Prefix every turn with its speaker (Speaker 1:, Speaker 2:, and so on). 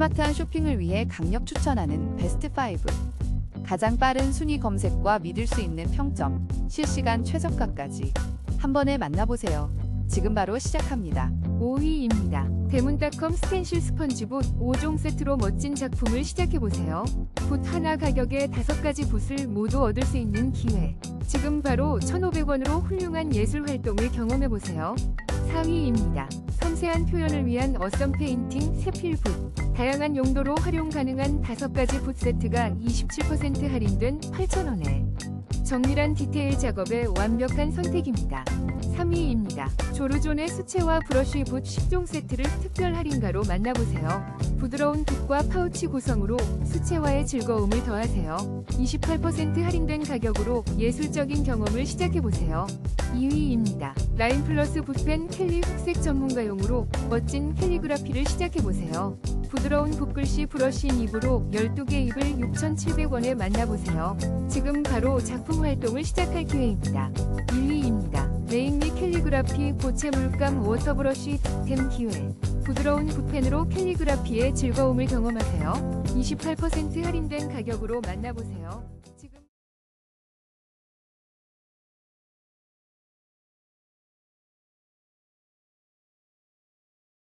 Speaker 1: 스마트한 쇼핑을 위해 강력 추천하는 베스트 5. 가장 빠른 순위 검색과 믿을 수 있는 평점, 실시간 최저가까지 한 번에 만나보세요. 지금 바로 시작합니다.
Speaker 2: 5위입니다. 대문닷컴 스텐실 스펀지봇 5종 세트로 멋진 작품을 시작해보세요. 붓 하나 가격에 5가지 붓을 모두 얻을 수 있는 기회. 지금 바로 1,500원으로 훌륭한 예술 활동을 경험해보세요. 4위입니다. 섬세한 표현을 위한 어썸 페인팅 세필붓. 다양한 용도로 활용 가능한 5가지 붓 세트가 27% 할인된 8,000원에 정밀한 디테일 작업의 완벽한 선택입니다. 3위입니다. 조르존의 수채화 브러쉬 붓 10종 세트를 특별 할인가로 만나보세요. 부드러운 붓과 파우치 구성으로 수채화의 즐거움을 더하세요. 28% 할인된 가격으로 예술적인 경험을 시작해보세요. 2위입니다. 라인 플러스 붓펜 캘리 흑색 전문가용으로 멋진 캘리그라피를 시작해보세요. 부드러운 붓글씨 브러쉬 닙으로 12개 잎을 6,700원에 만나보세요. 지금 바로 작품 활동을 시작할 기회입니다. 1위입니다. 메인리 캘리그라피 고체 물감 워터브러쉬 득템 기회. 부드러운 붓펜으로 캘리그라피의 즐거움을 경험하세요. 28% 할인된 가격으로 만나보세요.